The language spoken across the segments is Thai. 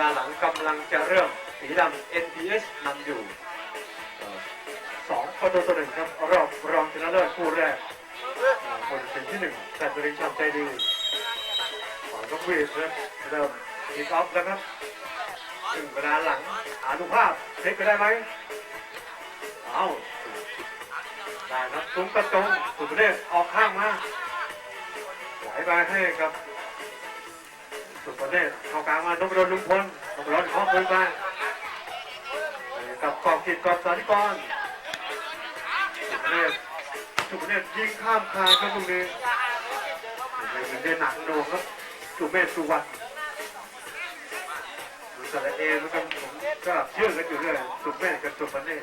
ลาหลังกำลังจะเริ่มสีดำ NPS นำอยู่สองประตูต่อหนึ่งครับรอบรองชนะเลิศคู่แรกคนเป็นที่หนึ่งแต่บริษัทใจดีฝั่งนกหวีดนะเริ่มคิกออฟแล้วครับถึงเวลาหลังอานุภาพเช็คไปได้ไหมเอาได้ครับซุ้มกระจงสุดเดชออกข้างมาไหลไปให้กับ สุดประเทศเขากลางมานพดลลุงพลนพดลเข้าคืนไปกับกองกิจกองสาธิกรสุดประเทศสุดประเทศยิงข้ามคานครับตรงนี้เป็นเด่นหนักหน่วงครับสุเมธสุวรรณสระเอแล้วกันผมก็เชื่อกันอยู่เรื่อยสุเมธกับสุประเทศ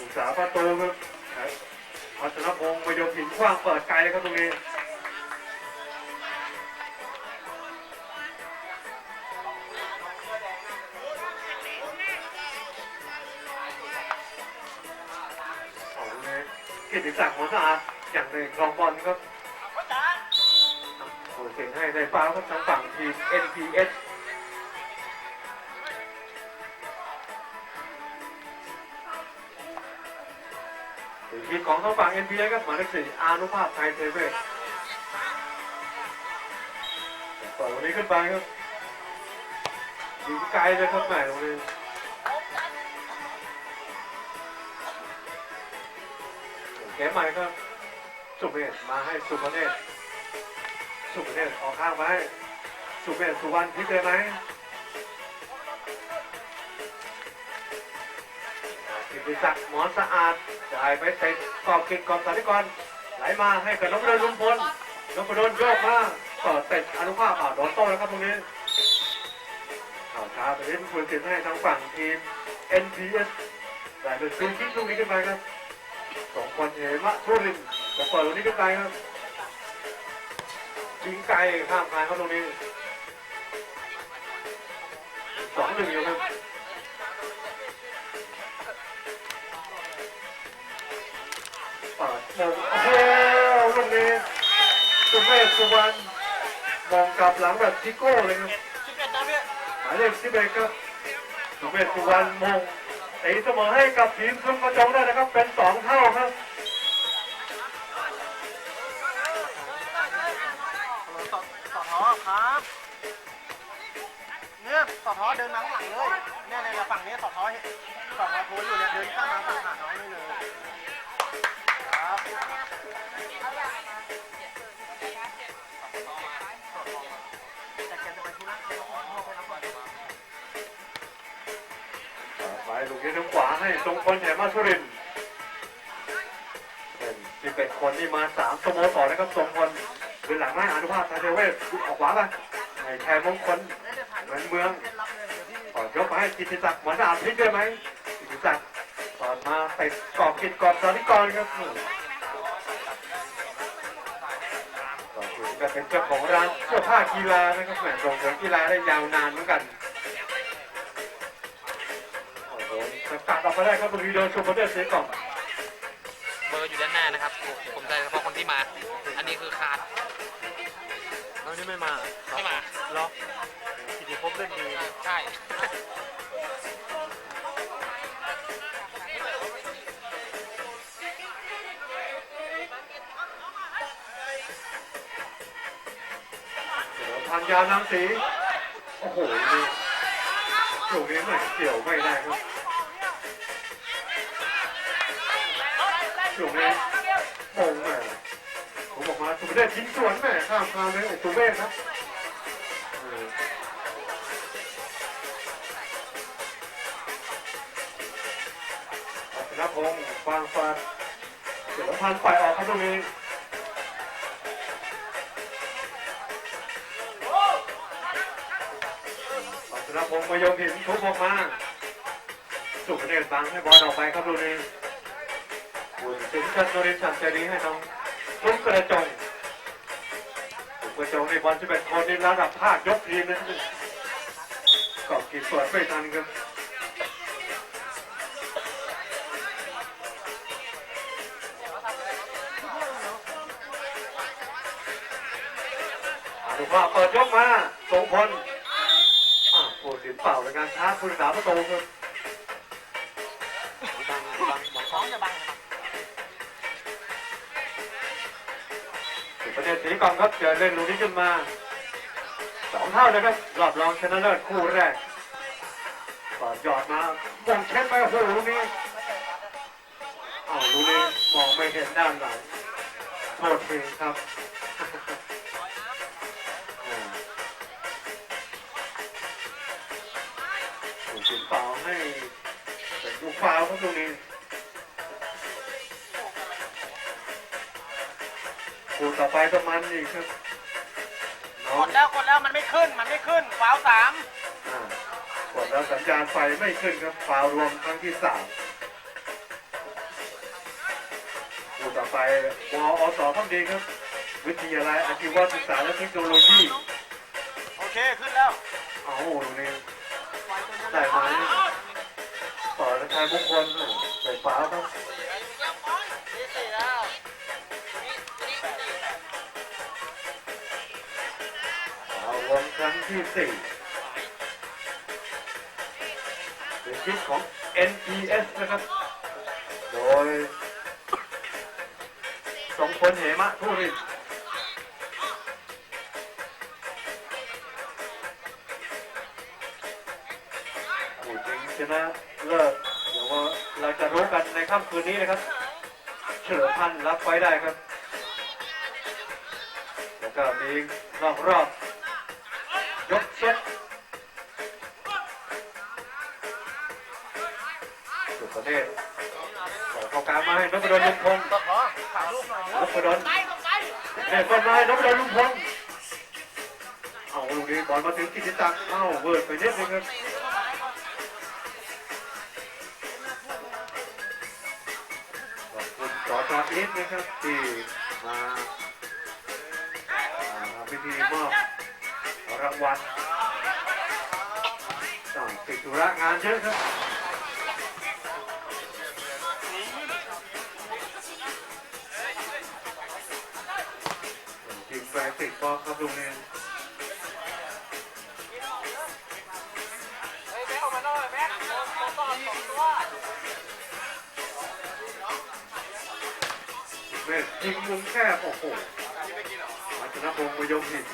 อุตสาประตูครับพัฒนพงศ์มายมหินกว้างเปิดไกลครับตรงนี้ กิติศักดิ์หมอสะอาดอย่างหนึ่งรองบอลครับโอ้เสียงให้ในฟ้าครับทางฝั่งทีม NPS ทีมของทางฝั่ง NPS ครับหมายเลขสี่อานุภาพไทยเทเวศเปิดวันนี้ขึ้นไปครับยิงไกลเลยครับแม่ตรงนี้ เกมใหม่ครับสุเมธมาให้สุพเนศสุพเนศออกข้างไปให้สุเมธสุวรรณพลิกเลยไหมกิติศักดิ์หมอนสะอาดจ่ายไปเตะกอบกิดกอบสาธิกรไหลมาให้กับนพดลลุงพลนพดลโยกมาต่อเตะอนุภาพอ่าโดนโต้แล้วครับตรงนี้ข่าวช้าไปเล่นคุณสินให้ทางฝั่งทีม NPS แต่เป็นฟรีคิกลูกนี้ขึ้นไปครับ สองคนเหมะทุรินทร์จะเปิดตรงนี้ขึ้นไปครับยิงไกลข้ามคานเขาตรงนี้สองหนึ่งอยู่ครับเปิดมงโอ้โหลูกนี้สุเมธสุวรรณมองกลับหลังแบบทิโก้เลยครับหมายเลขสิบเอ็ดครับสุเมธสุวรรณมง ตีเสมอให้กับทีมซุมกระจงได้นะครับ เป็นสองเท่าครับต่อต่อท้อครับเนี่ยต่อท้อเดินมาข้างหลังเลยเนี่ยในฝั่งนี้ต่อท้อต่อท้อโพสอยู่เนี่ยเดินข้ามมาฝั่งหาน้อง ไปลูกนี้ทางขวาให้ทรงพลแห่มาสุรินทร์เป็นสิบเอ็ดคนที่มาสามสโมสรนะครับทรงพลเป็นหลังไม้อนุภาพทาเทเวศออกขวาไปให้แทนมงคลเหมือนเมืองต่อยกมาให้กิติศักดิ์เหมือนอาพลิกได้ไหมกิติศักดิ์ต่อมาเตะกรอบกิดกรอบสาธิกรครับต่อถึงก็เป็นเจ้าของร้านเสื้อผ้ากีฬานะครับแหมส่งเสริมกีฬาได้ยาวนานเหมือนกัน โอ้โหสกัดออกมาได้ครับบริโดนชูเปอร์เดอร์เสียกล่องเบอร์อยู่ด้านหน้านะครับ ผมได้เฉพาะคนที่มา อันนี้คือขาดเอานี่ไม่มาไม่มาหรอกิติภพเล่นดีใช่เดี๋ยวทางยาวน้ำสี โอ้โหนี่ลูกนี้ไม่เกี่ยวไม่ได้ครับ ลูกนี้มงแม่ผมบอกมาสุเดชทิ้งสวนแม่ข้ามคาเลยไอ้สุเวชครับเออรัตนพงศ์ฟางฟาดเดี๋ยวพันปล่อยออกครับตรงนี้ปัตนพงศ์มายมเหินทุบออกมา สุขเนตรบังให้บอลออกไปครับดูนี่ บุญสิงห์ชันนรินทร์สันเจรีให้น้องลุกกระจงลุกกระจงในบอล11คนในระดับภาคยกทีมนะกอบกีดสวนไม่ทันครับอนุภาเปิดยกมาทรงพลผู้สินเป่าในการช้าร์จผู้รักษาประตูครับ เด็นสีกองครับเจอเล่นลูกนี้ขึ้นมาสองเท่าเลยครับรอบรองชนะเลิศคู่แรกปอดหยอดมาบ่งเช็ดไปโอ้โหลูกนี้เอาลูกนี้มองไม่เห็นด้านหลังโทษทีครับผู้สินเป่าให้เป็นลูกฟาวครับลูกนี้ คู่ต่อไปก็มันอีกครับน้อกงดแล้วกดแล้วมันไม่ขึ้นมันไม่ขึ้นฟาวสามอ่ากดแล้วสัญญาณไฟไม่ขึ้นครับฟาวล์รวมครั้งที่สามคู่ต่อไปวออสพักดีครับ วิทยาลัยอาชีวศึกษาและเทคโนโลยีโอเคขึ้นแล้วเอาตรงนี้ได้ไหมต่อและชายบุคคลโอ้โหใส่ฟ้าวครับ ลครั้งที่สี่เป็นคลิปของ NPS นะครับ โดยสมพลเหมะทุรินผู้จริงชนะเลิศเดี๋ยวว่าเราจะรู้กันในค่ำคืนนี้นะครับ เฉลิมพันธ์รับไว้ได้ครับ แล้วก็มีรอบรอบ ๆยกเช็ดสุดประเทศขอเข้ากลางมาให้นพดลลุงพงศ์นพดลเนี่ยก็มาให้นพดลลุงพงศ์เอาลูกนี้บอลมาถึงกิติศักเอ้าเวิร์ดไปนิดนึงครับขอบคุณสอจออีทนะครับที่มาอ่าพิธีมอบ รางวัลต้องติดธุระงานเยอะครับจิงแฟนติดก็ครับลุงเนี่ยเมฆยิงมุมแคบโอ้โหวัชนพงศ์มยมหิน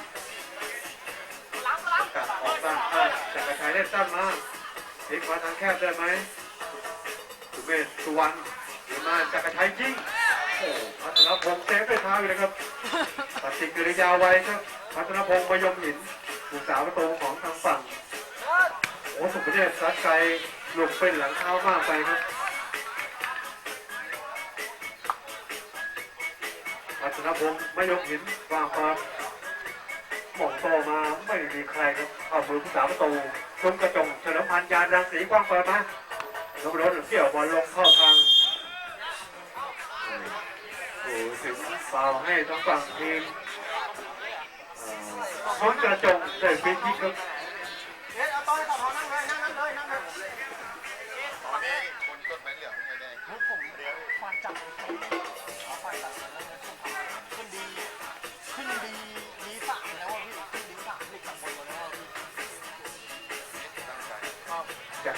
ออกตั้งเออจักรชัยได้ตั้งมาพลิกมาทางแคบได้ไหมสุเมธสุวรรณหรือมาจักรชัยยิงโอ้วัชนพงศ์เซฟด้วยเท้าอยู่นะครับปฏิกิริยาไวครับพัฒนพงศ์มยมหินลูกสาวประตูของทางฝั่งโอ้สุประเทศซัดไกลหลุดเป็นหลังเท้ามากไปครับพัฒนพงศ์มยมหินวางควา มหม่งโตมาไม่มีใครครับเอามือผู้สาวประตูชมกระจงเฉลิมพันธ์ยานรังสีกว้างเปิดมาลงรถเกี่ยวบอลลงเข้าทางโอ้ถึงฟาวให้ทั้งฝั่งทีมช้อนกระจงได้ฟรีคิกครับเอ๊ะเอาต้อยต่อเขานั่งเลยนั่งนั่งเลยนั่งเลยตอนนี้คนกดไม้เหลืองไงแดงเฮ้ยผมฟาดจับ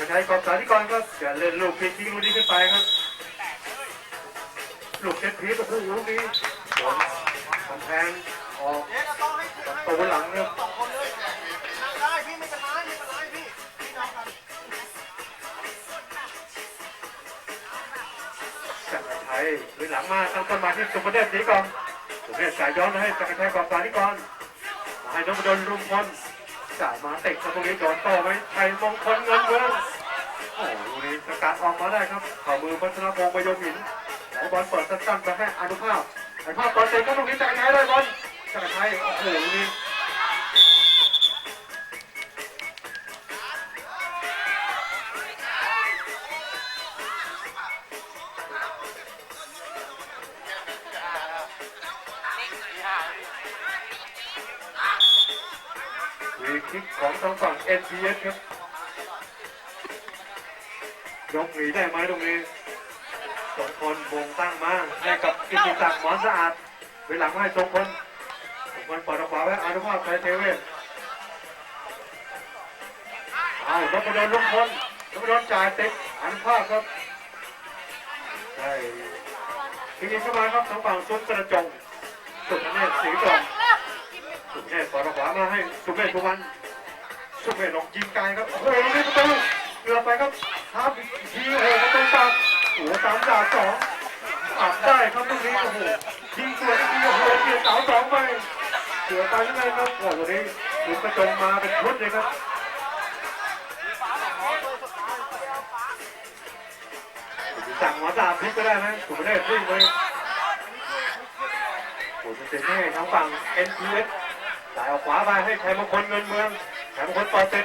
จะใช้กองสาธิกรครับจะเล่นลูกฟรีคิกลูกนี้ขึ้นไปครับ ลูกเซตพีทโอ้โหลูกนี้โดนกำแพงออกต้อยให้ขึ้นหลังครับสองคนเลยนะได้พี่ไม่เป็นไรไม่เป็นไรพี่พี่น้องกันจักรชัยหรือหลังมาตั้งต้นมาที่สุประเทศสีกองสุประเทศสายย้อนให้จักรชัยกองสาธิกรมาให้นพดลรุ่งพลจ่ายมาเตะตรงนี้โดนโต้ไหมชัยมงคล กัดออกมาได้ครับข่ามือพัฒนาพงศ์ประยมหินไหลบอลเปิดสั้นๆไปให้อนุภาพอนุภาพตอนเตะก็ตรงนี้จักรชัยได้บอลจักรชัยโอ้โหนี้วีคิกของทางฝั่ง NPS ครับ กหนีได้ไหมตรงนี้สองคนวงตั้งมาให้กับกิติศักดิ์หมอนสะอาดไปหลังให้สองคนสองคนปล่อยออกขวาไว้อนุภาพไทยเทเวศเอานพดลลุงพลนพดลจ่ายเติดอันภาพครับได้ทีนี้เข้ามาครับทางฝั่งซุนกระจงสุดเนตรสีกอมสุดเนตรปรขวามาให้สุเมธทุวันสุเมธลงยิงไกลครับโอ้โหนี่ประตูเกือบไปครับ ทับทีโอ้โหประตูตัดโอ้โหสามดาบสองตัดได้ครับตรงนี้โอ้โหยิงสวนทีโอ้โหเกียร์เสาสองไปเสือไปยังไงครับโอ้โหตรงนี้สุนกระจงมาเป็นชุดเลยครับสั่งหัวตาพลิกก็ได้นะถูกไม่ได้วิ่งไปโอ้จะเต็มให้ทั้งฝั่ง NPS สายออกขวาไปให้ชัยมงคลเงินเมืองชัยมงคลต่อเสร็จ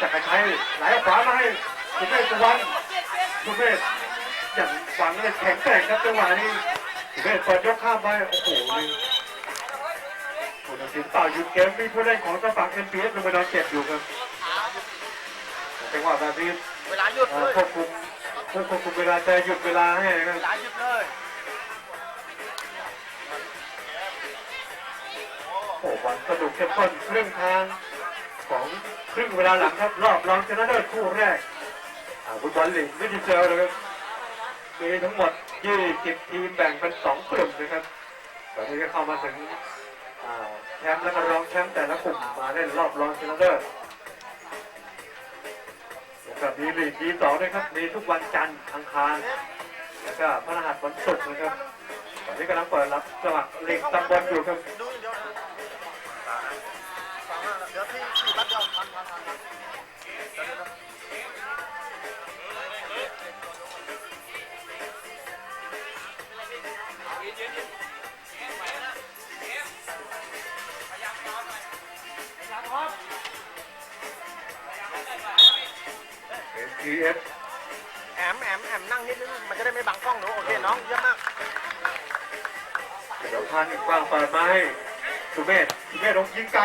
จักรชัยไหลออกขวามาให้ สุเมธสุวรรณสุเมธอย่างหวังเลยแข็งแกร่งครับจังหวะนี้สุเมธเปิดยกข้ามไปโอ้โหนี่ผู้ตัดสินเป่าหยุดเกมมีผู้เล่นของทางฝั่ง NPS ลงไปนอนเจ็บอยู่ครับจังหวะแบบนี้เวลาหยุดเอ่เลอยควบคุมควบคุมเวลาจะหยุดเวลาให้นะคเวรับลาหยุดเลยโอ้โหบอลสนุกเข้มข้นครึ่งทางของครึ่งเวลาหลังครับรอบรองชนะเลิศคู่แรกอ่า ฟุตบอลลีกไม่ดีเซลนะครับมีทั้งหมด 20 ทีมแบ่งเป็น 2 กลุ่มนะครับตอนนี้ก็เข้ามาถึงแชมป์และก็รองแชมป์แต่ละกลุ่มมาเล่นรอบรองชนะเลิศแบบนี้ลีกทีสองนะครับ มีทุกวันจันทร์อังคาร แล้วก็พระรหัสวันศุกร์นะครับตอนนี้กำลังเปิดรับสมัครลีกตำบลอยู่ครับ เอ็นทีเอฟแอมแอมแอมนั่งนิดนึงมันจะได้ไม่บังกล้องหนูโอเคน้องเยี่ยมมากเดี๋ยวพันอีกวางเปิดมาให้สุเมธสุเมธลงยิงไกล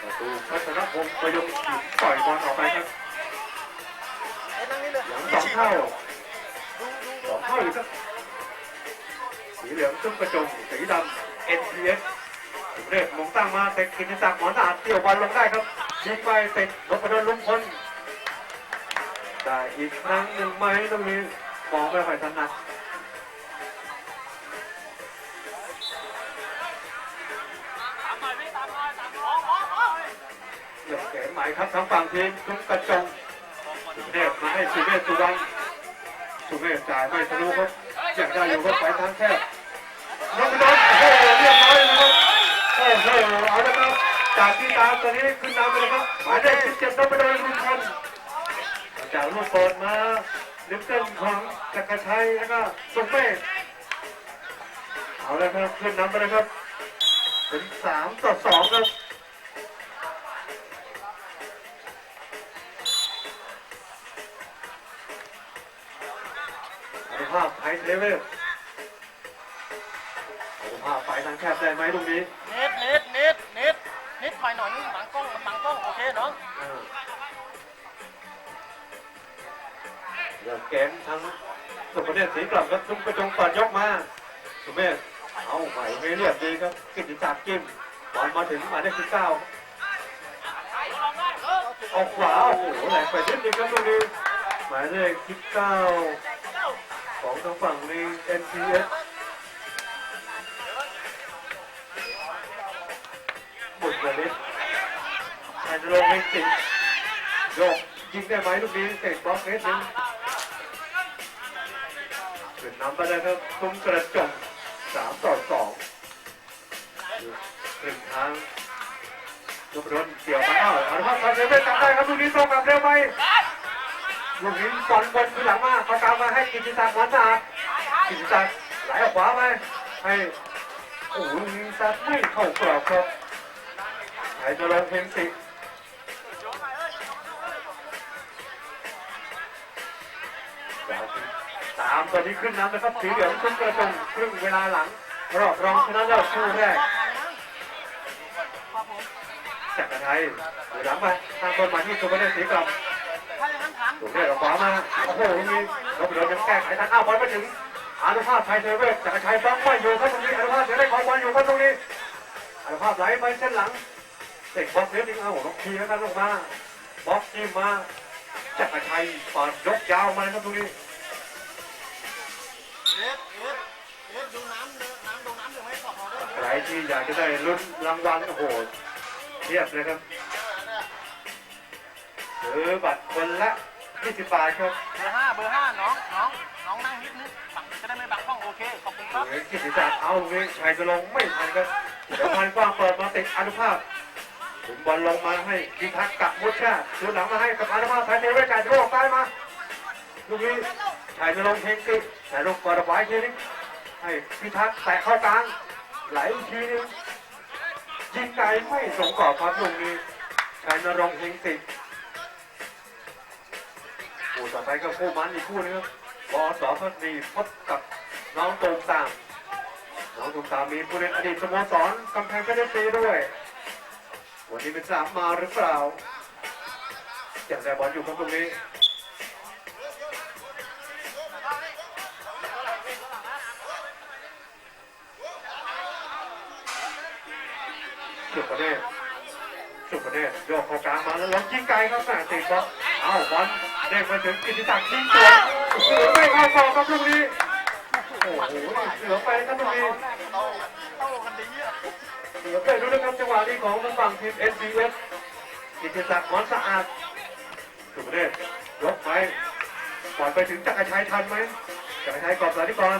ประตูพัฒนพงศ์ประยงหินปล่อยบอลออกไปครับเอ้ยนั่งนี่เลยหลังสองเท่าดูดูสดูองเท่าอยู่ครับสีเหลืองซุ้มกระจงสีดำ NPS สุเมธมงตั้งมาเตะกินศักดิ์หมอนอาจเตี่ยวบอลลงได้ครับยิงไปเตะนพดลลุงพล ได้อีกครั้งหนึ่งไหมตรงนี้มองไม่ค่อยถนัดเหลือแขนหมายครับทางฝั่งทีมทุกกระจงสุเมธมาให้สุเมธสุวรรณสุเมธจ่ายไม่ทะลุครับอยากได้อยู่ครับไปทางแคบนพดลโอ้โหเรียบร้อยนะครับโอ้โหเอาละครับจากที่ตามตอนนี้ขึ้นนำไปเลยครับหมายเลข17นพดลลุงพล จากลูกเปิดมาลิฟเต้นของจักรชัยแล้วก็สุเมธเอาละครับขึ้นนำไปเลยครับเป็นสามต่อสองครับอนุภาพไทยเทเวลอนุภาพไปทางแคบได้ไหมตรงนี้ เน็ตเน็ตเน็ตเน็ตเน็ตถอยหน่อยนึงบังกล้องบังกล้องโอเคเน้อง อ่าเลือกแกนทั้งสุพเนศสีกลับครับทุกกระจงปิดยกมาสุเมธเอาใหม่ไม่เรียบดีครับกิติศักดิ์จิ้มบอลมาถึงหมายเลขสิบเก้าเอาขวาโอ้โหแหลกไปนิดนึงครับตรงนี้หมายเลขสิบเก้าของทางฝั่งนี้ NPS บุญกระเด็นแอนโรเมนติกโยกยิงได้ไหมลูกนี้เตะบล็อกเมตรนึง นำไปเลยครับตุ้มกระจกสามต่อสองอยู่ครึ่งทางลูกรนเกี่ยวมาอ้าวอนุภาพกาเซเว่นจำได้ครับลูกนี้ตรงกับเร็วไปลูกนี้บอลบอลคือหลังมาเขาตามมาให้กิติศักดิ์หวานสะอาดกิติศักดิ์ไหลออกขวาไปให้โอ้โหลูกนี้ซัดไม่เข้ากรอบครับไหนจะลงเพลงสิ ตามตอนนี้ขึ้นน้ำนะครับสีเหลืองขึ้นกระจงครึ่งเวลาหลัง รอบรองชนะเลิศคู่แรกจากกระไทยหรือหลังไปทางคนมาที่สุพรรณสีกลับถ้าอย่างนั้นถามถูกเรียกออกขวามาโอ้โหตรงนี้เราไปโดนยังแก้ไขทางอ้าวบอลไปถึงอนุภาพไทยเทเวศจากกระไทยบล็อกไม่อยู่ครับตรงนี้อนุภาพเสียได้ของบอลอยู่ครับตรงนี้อนุภาพไหลไปเส้นหลังเตะบอลเสียงเอาน้องพีแล้วกันลงมาบล็อกนี่มาจักรชัยปอดยกยาวมาเลยครับตรงนี้ หมขอบเราด้วยใครที่อยากจะได้ลุ้นรางวัลโอ้โหเทียบเลยครับซื้อบัตรคนละ20บาทครับเบอร์ห้าเบอร์ห้าน้องน้องน้องนั่งนิดนึงบังจะได้ไม่บังกล้องโอเคขอบคุณครับเหลือกิติศักดิ์เอาตรงนี้ชัยจะลงไม่ทันครับเดี๋ยวพันกว้างเปิดมาติดอนุภาพถึงบอลลงมาให้พิทักษ์กับมุชชาติดูหลังมาให้กับอนุภาพไทยเทเวศจ่ายโลกซ้ายมาลูกนี้ชัยจะลงเพลงติด แต่ลูกเปิดเอาไว้ทีนี้ให้พิทักษ์แตะเข้ากลางไหลอีกทีนึงยิงไกลไม่สงกอบครับลูกนี้ชัยนรงค์เพลงติดโอ้ต่อไปก็คู่มันอีกคู่นึงครับบอสอพัฒนีพบกับน้องตูมตามน้องตูมตามมีผู้เล่นอดีตสโมสรกำแพงเพชรซีด้วยวันนี้เป็นสามมาหรือเปล่าอยังได้บอลอยู่ครับตรงนี้ ประเดชสุประเดชโยกเข้ากลางมาแล้วล้มยิงไกลครับแม่ติดบอลเอ้าบอลเด้งมาถึงกิติศักดิ์ยิงสวนเสือไม่เข้าฟองครับลูกนี้โอ้โหเสือไปครับลูกนี้เสือไปดูนะครับจังหวะนี้ของทางฝั่งทีม SBS กิติศักดิ์หมอนสะอาดสุประเดชยกไปก่อนไปถึงจักรชัยทันไหมจักรชัยกอบสาธิกร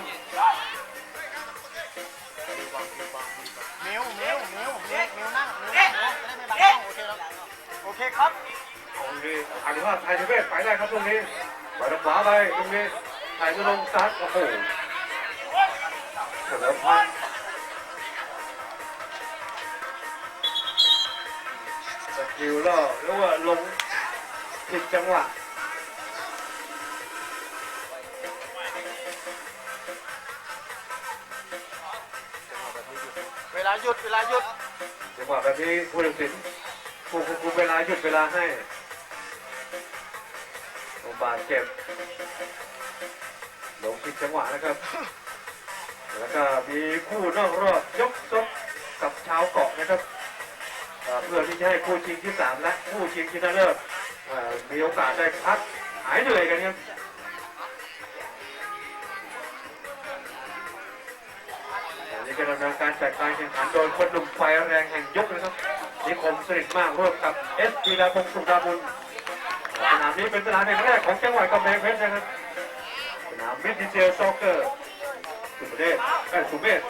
เคครับตรงนี้อนุภาพไทยเทเวศไปได้ครับตรงนี้ไปทางขวาไปตรงนี้ไทยจะลงซัดโอ้โหเฉลิมพันธ์สกิลล่อหรือว่าลงผิดจังหวะเวลาหยุด เวลาหยุดจังหวะแบบนี้ผู้ตัดสิน ผู้ควบคุมเวลาหยุดเวลาให้ลงบาดเจ็บลงผิดจังหวะนะครับ แล้วก็มีคู่นอกรอบยกซกกับชาวเกาะนะครับ เพื่อที่จะให้คู่ชิงที่สามและคู่ชิงชนะเลิศเอ่อมีโอกาสได้พักหายเหนื่อยกันครับนนี้ก็ดำเนินการจัดการแข่งขันโดยคนหนุ่มไฟแรงแห่งยกนะครับ นิคมสนิทมากร่วมกับเอสพีดาพงศ์สุดาบุญสนามนี้เป็นสนามแห่งแรกของจังหวัดกำแพงเพชรนะครับสนามมิดดิเจลซ็อกเกอร์สุเมธเอ้สุเมธ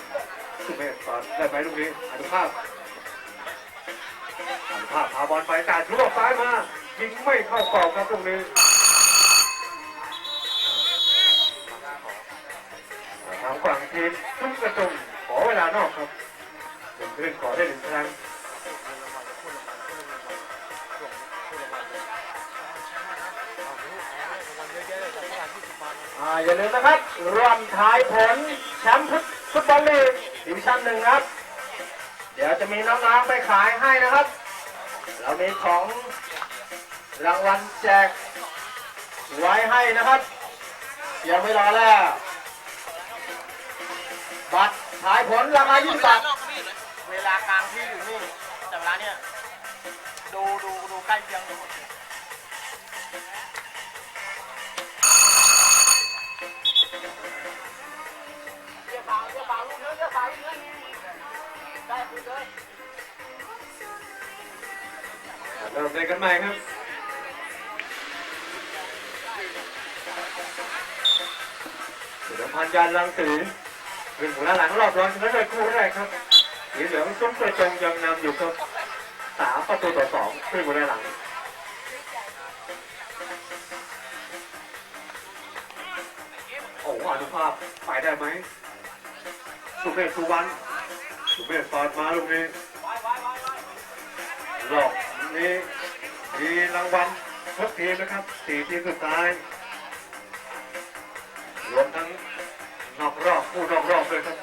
สุเมธตอนได้ไหมลูกนี้อนุภาพอนุภาพพาบอลไปแต่ลูกซ้ายมายิงไม่เข้ากรอบครับตรงนี้ทางฝั่งทีมทุ่งกระจงขอเวลานอกครับหนึ่งครึ่องขอได้หนึ่งครั้ง อ่าอย่าลืมนะครับรวมทายผลแชมป์ฟุตบอลลีกดิวิชั่นหนึ่งครับ เดี๋ยวจะมีน้องๆไปขายให้นะครับ เรามีของรางวัลแจกไว้ให้นะครับ ยังไม่รอแล้ว บัตรทายผลราคา20บาทเวลากลางที่อยู่นี่ แต่เวลาเนี่ยดูดูดูใกล้เคียงดู เริ่มเล่นกันใหม่ครับเดี๋ยวพันยานลังสือเป็นหัวหน้าหลังรอบรองชนะเลิศคู่แรกครับสีเหลืองซุ้มกระจงยังนำอยู่ครับสามประตูต่อสองขึ้นหัวหน้าหลังโอ้โหอนุภาพไปได้ไหม สุเมธสุวรรณสุเมธตอดมาลูกนี้หลอกนี้มีรางวัลทุกทีมนะครับสี่ทีมสุดท้ายรวมทั้งนอกรอบผู้นอกรอบเลยครับ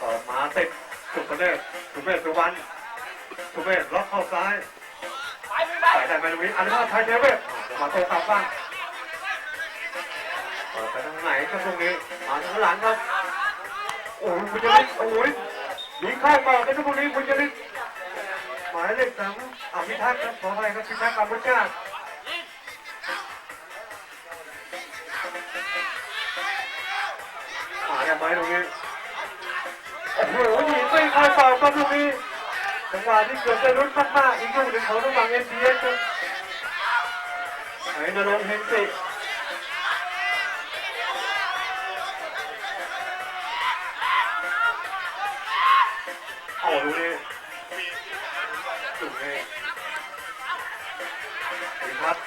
ต่อมาติดสุพเนศสุเมธสุวรรณสุเมธล็อกเข้าซ้ายใส่ได้ไหมลูกนี้อันนี้ไทยเทเวศมาโตกลับบ้าง ครับตรงนี้มาทางหลังครับ โอ้โหคุณจะได้โอ้ยมีเข้ามาในทุกคนนี้คุณจะได้หมายเลขสามอ่าพิทักษ์ครับขออภัยครับพิทักษ์กัมพูชาอ่าเนี่ยไม้ตรงนี้โอ้โหยิงไม่เข้าเป่าครับลูกนี้จังหวะที่เกือบจะลุ้นมากๆอีกลูกหนึ่งของระหว่างเอ็นพีเอสครับไหนนรงค์เฮงสิ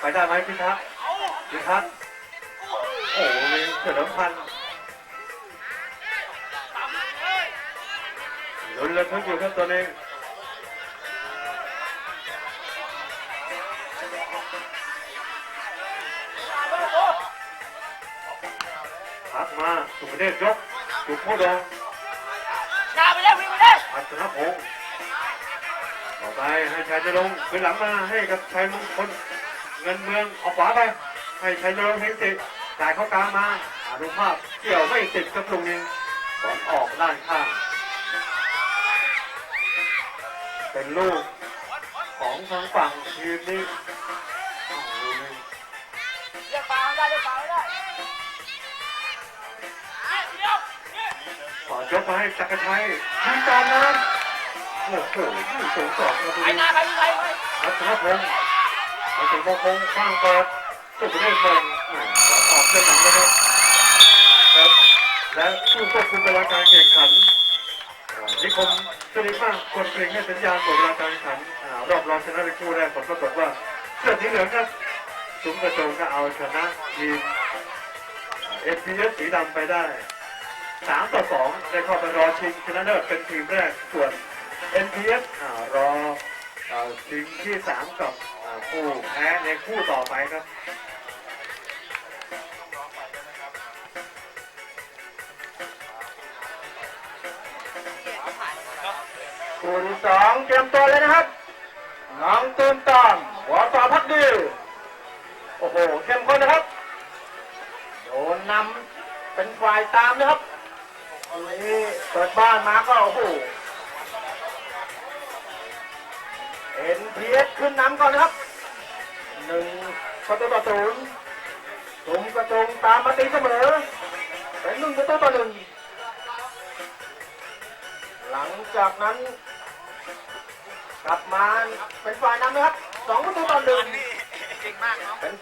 พิทักษ์ไปได้ไหมพิทักษ์พิทักษ์โอ้โหลูกนี้เฉลิมพันธ์ลุ้นระทึกอยู่ครับตัวนี้พักมาสุภเดชยกจุดโมดองชาไปแล้ววิ่งไปเลยพัฒนพงศ์ต่อไปให้ชายจะลงขึ้นหลังมาให้กับชายมงคล เงินเมืองออกขวาไปให้ชายจะลงเฮงติจ่ายเข้ากลางมาอานุภาพเกี่ยวไม่ติดกับตรงนี้บอลออกด้านข้าง เป็นลูกของทางฝั่งทีมนี้อ้าวลูกนี้เรียกปลาได้เรียกปลาได้ต่อยกมาให้จักรชัยยิงตามนั้นโอ้โหยิงสูงสองประตูไอ้หน้าใครวิ่งใครไปรัตนพงศ์ รัตนพงศ์ข้างเปิดสุดได้เปิดแหม่ขอตอบเส้นหลังนะครับครับและผู้ควบคุมเวลาการแข่งขันอ่านิคมสริมากคนเกรงให้สัญญาณหมดเวลาการแข่งขันรอบรองชนะในคู่แรกผลปรากฏว่าเสื้อสีเหลืองครับสุมกระโจงก็เอาชนะทีมเอฟพีเอสสีดำไปได้สามต่อสองได้เข้าไปรอชิงชนะเลิศเป็นทีมแรกส่วน NPS อ่ารอเอ่อชิงที่สามกับ อ่าผู้แพ้ในคู่ต่อไปครับคู่ที่สองเตรียมตัวเลยนะครับ น้องตูนตอนหัวต่อพักดีโอ้โหเข้มข้นนะครับโดนนำเป็นฝ่ายตามนะครับนี่เปิดบ้านมาก็โอ้โหเอ็นพีเอสขึ้นนำก่อนนะครับ หนึ่งประตูต่อศูนย์ตุมกระจงตามมาตีเสมอ เป็นหนึ่งประตูต่อหนึ่งหลังจากนั้น กลับมาเป็นฝ่ายนำนะครับสองประตูต่อหนึ่งเป็น